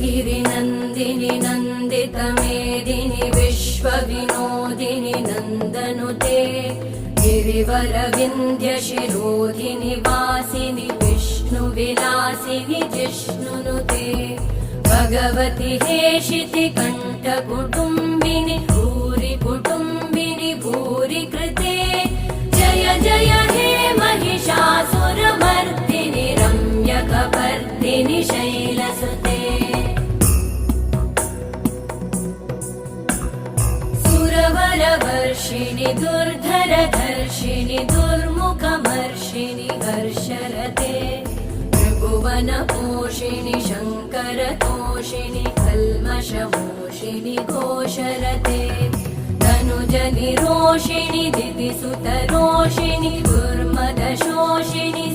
गिरिनन्दिनि नन्दितमेदिनि विश्वविनोदिनि नन्दनुते। गिरिवरविन्द्यशिरोधिनि वासिनि विष्णुविलासिनि जिष्णुनुते। भगवति हेशिति कण्ठकुटुम्बिनि भूरि कुटुम्बिनि भूरि कृते जय जय हे महिषासुरमर्दिनि रम्यकपर्दिनि शैलसुते सुरवरवर्षिणि दुर्धरधर्षिणि दुर्मुखमर्षिणि हर्षरते त्रिभुवनपोषिणि शङ्करतोषिणि कल्मषमोषिणि घोषरते धनुजनिरोषिणि दिदिसुतरोषिणि दुर्मदशोषिणि